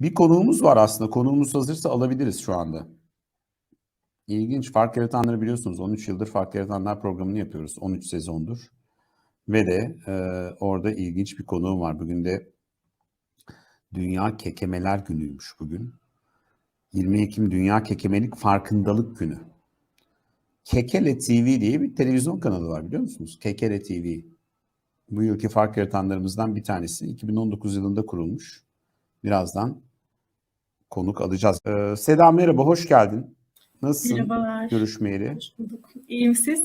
Bir konuğumuz var aslında. Konuğumuz hazırsa alabiliriz şu anda. İlginç. Fark Yaratanları biliyorsunuz. 13 yıldır Fark Yaratanlar programını yapıyoruz. 13 sezondur. Ve de e, orada ilginç bir konuğum var. Bugün de Dünya Kekemeler Günü'ymüş bugün. 20 Ekim Dünya Kekemelik Farkındalık Günü. Kekele TV diye bir televizyon kanalı var biliyor musunuz? Kekele TV. Bu yılki fark yaratanlarımızdan bir tanesi. 2019 yılında kurulmuş. Birazdan konuk alacağız. Ee, Seda merhaba, hoş geldin. Nasılsın? Merhabalar. Görüşmeyeli. Hoş bulduk. İyiyim siz?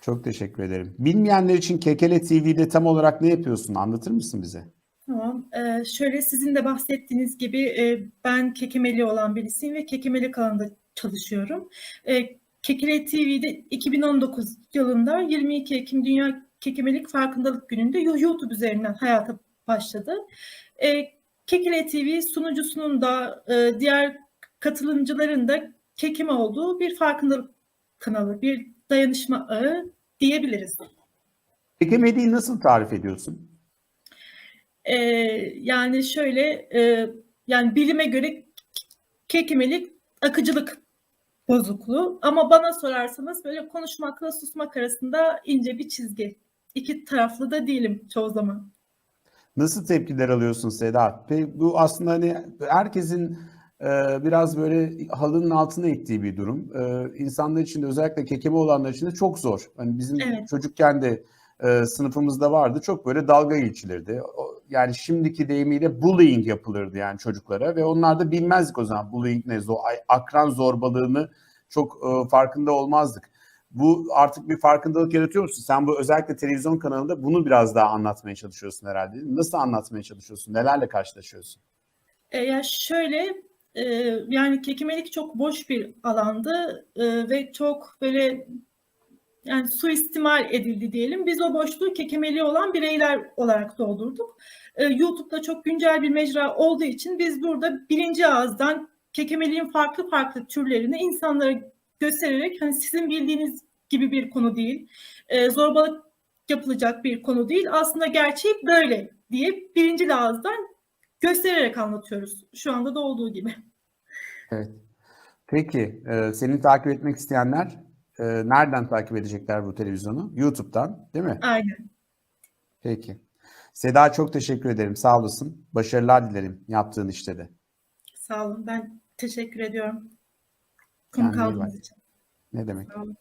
Çok teşekkür ederim. Bilmeyenler için Kekele TV'de tam olarak ne yapıyorsun? Anlatır mısın bize? Tamam. Ee, şöyle sizin de bahsettiğiniz gibi e, ben kekemeli olan birisiyim ve kekemeli alanında çalışıyorum. E, Kekele TV'de 2019 yılında 22 Ekim Dünya Kekemelik Farkındalık Günü'nde YouTube üzerinden hayata başladı. E, Kekele TV sunucusunun da e, diğer katılımcıların da kekeme olduğu bir farkındalık kanalı, bir dayanışma ağı diyebiliriz. Kekemeliği nasıl tarif ediyorsun? Ee, yani şöyle e, yani bilime göre kekemelik akıcılık bozukluğu ama bana sorarsanız böyle konuşmakla susmak arasında ince bir çizgi. İki taraflı da değilim çoğu zaman. Nasıl tepkiler alıyorsun Seda? Pe- Bu aslında hani herkesin e, biraz böyle halının altına ittiği bir durum. E, insanlar için de özellikle kekeme olanlar için de çok zor. Hani bizim Evet. çocukken de e, sınıfımızda vardı. Çok böyle dalga geçilirdi. Yani şimdiki deyimiyle bullying yapılırdı yani çocuklara ve onlar da bilmezdik o zaman bullying ne, akran zorbalığını çok farkında olmazdık. Bu artık bir farkındalık yaratıyor musun? Sen bu özellikle televizyon kanalında bunu biraz daha anlatmaya çalışıyorsun herhalde. Nasıl anlatmaya çalışıyorsun? Nelerle karşılaşıyorsun? E, ya şöyle e, yani kekemelik çok boş bir alandı e, ve çok böyle yani suistimal edildi diyelim. Biz o boşluğu kekemeli olan bireyler olarak doldurduk. E, YouTube'da çok güncel bir mecra olduğu için biz burada birinci ağızdan kekemeliğin farklı farklı türlerini insanlara göstererek hani sizin bildiğiniz gibi bir konu değil, e, zorbalık yapılacak bir konu değil. Aslında gerçek böyle diye birinci ağızdan göstererek anlatıyoruz. Şu anda da olduğu gibi. Evet. Peki, e, seni takip etmek isteyenler e, nereden takip edecekler bu televizyonu? YouTube'dan, değil mi? Aynen. Peki. Seda çok teşekkür ederim. Sağ olasın. Başarılar dilerim yaptığın işte de. Sağ olun. Ben teşekkür ediyorum. Konuk Kendine iyi aldığınız bak. için. Ne demek? Sağ olun.